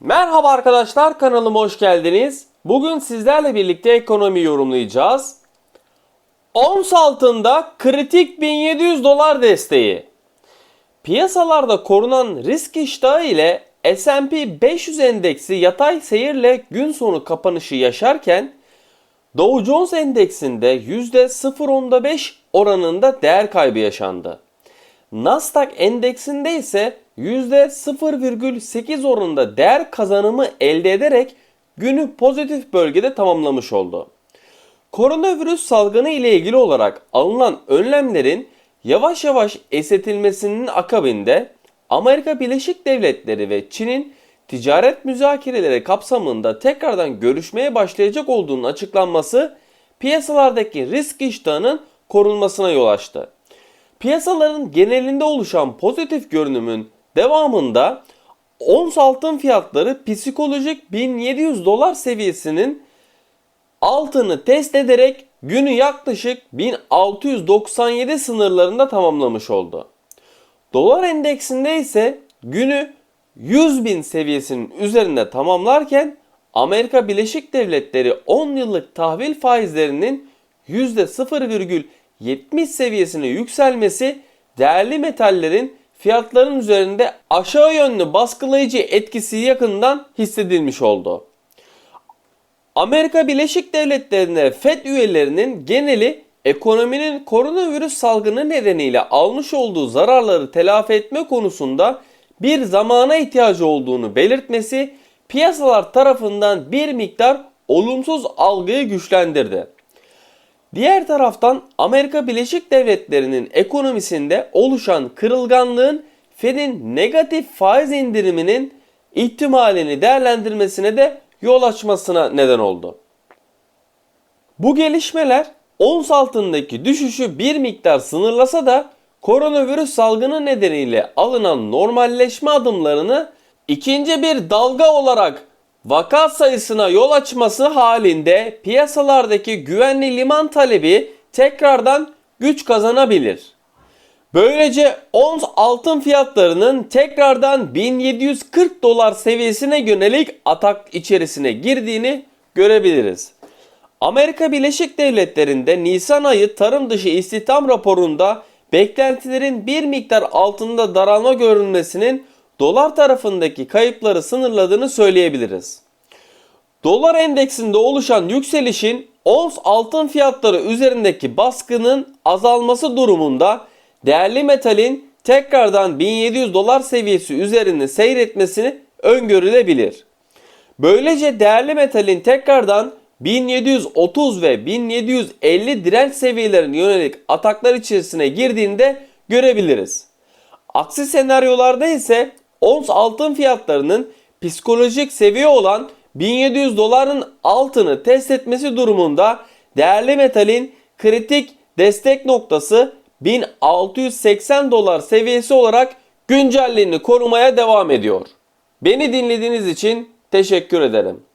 Merhaba arkadaşlar kanalıma hoş geldiniz. Bugün sizlerle birlikte ekonomi yorumlayacağız. Ons altında kritik 1700 dolar desteği. Piyasalarda korunan risk iştahı ile S&P 500 endeksi yatay seyirle gün sonu kapanışı yaşarken Dow Jones endeksinde %0.5 oranında değer kaybı yaşandı. Nasdaq endeksinde ise %0,8 oranında değer kazanımı elde ederek günü pozitif bölgede tamamlamış oldu. Koronavirüs salgını ile ilgili olarak alınan önlemlerin yavaş yavaş esnetilmesinin akabinde Amerika Birleşik Devletleri ve Çin'in ticaret müzakereleri kapsamında tekrardan görüşmeye başlayacak olduğunun açıklanması piyasalardaki risk iştahının korunmasına yol açtı. Piyasaların genelinde oluşan pozitif görünümün devamında ons altın fiyatları psikolojik 1700 dolar seviyesinin altını test ederek günü yaklaşık 1697 sınırlarında tamamlamış oldu. Dolar endeksinde ise günü 100 bin seviyesinin üzerinde tamamlarken Amerika Birleşik Devletleri 10 yıllık tahvil faizlerinin %0,70 seviyesine yükselmesi değerli metallerin fiyatların üzerinde aşağı yönlü baskılayıcı etkisi yakından hissedilmiş oldu. Amerika Birleşik Devletleri'nde FED üyelerinin geneli ekonominin koronavirüs salgını nedeniyle almış olduğu zararları telafi etme konusunda bir zamana ihtiyacı olduğunu belirtmesi piyasalar tarafından bir miktar olumsuz algıyı güçlendirdi. Diğer taraftan Amerika Birleşik Devletleri'nin ekonomisinde oluşan kırılganlığın Fed'in negatif faiz indiriminin ihtimalini değerlendirmesine de yol açmasına neden oldu. Bu gelişmeler ons altındaki düşüşü bir miktar sınırlasa da koronavirüs salgını nedeniyle alınan normalleşme adımlarını ikinci bir dalga olarak vaka sayısına yol açması halinde piyasalardaki güvenli liman talebi tekrardan güç kazanabilir. Böylece ons altın fiyatlarının tekrardan 1740 dolar seviyesine yönelik atak içerisine girdiğini görebiliriz. Amerika Birleşik Devletleri'nde Nisan ayı tarım dışı istihdam raporunda beklentilerin bir miktar altında daralma görülmesinin dolar tarafındaki kayıpları sınırladığını söyleyebiliriz. Dolar endeksinde oluşan yükselişin ons altın fiyatları üzerindeki baskının azalması durumunda değerli metalin tekrardan 1700 dolar seviyesi üzerinde seyretmesini öngörülebilir. Böylece değerli metalin tekrardan 1730 ve 1750 direnç seviyelerine yönelik ataklar içerisine girdiğinde görebiliriz. Aksi senaryolarda ise ons altın fiyatlarının psikolojik seviye olan 1700 doların altını test etmesi durumunda değerli metalin kritik destek noktası 1680 dolar seviyesi olarak güncelliğini korumaya devam ediyor. Beni dinlediğiniz için teşekkür ederim.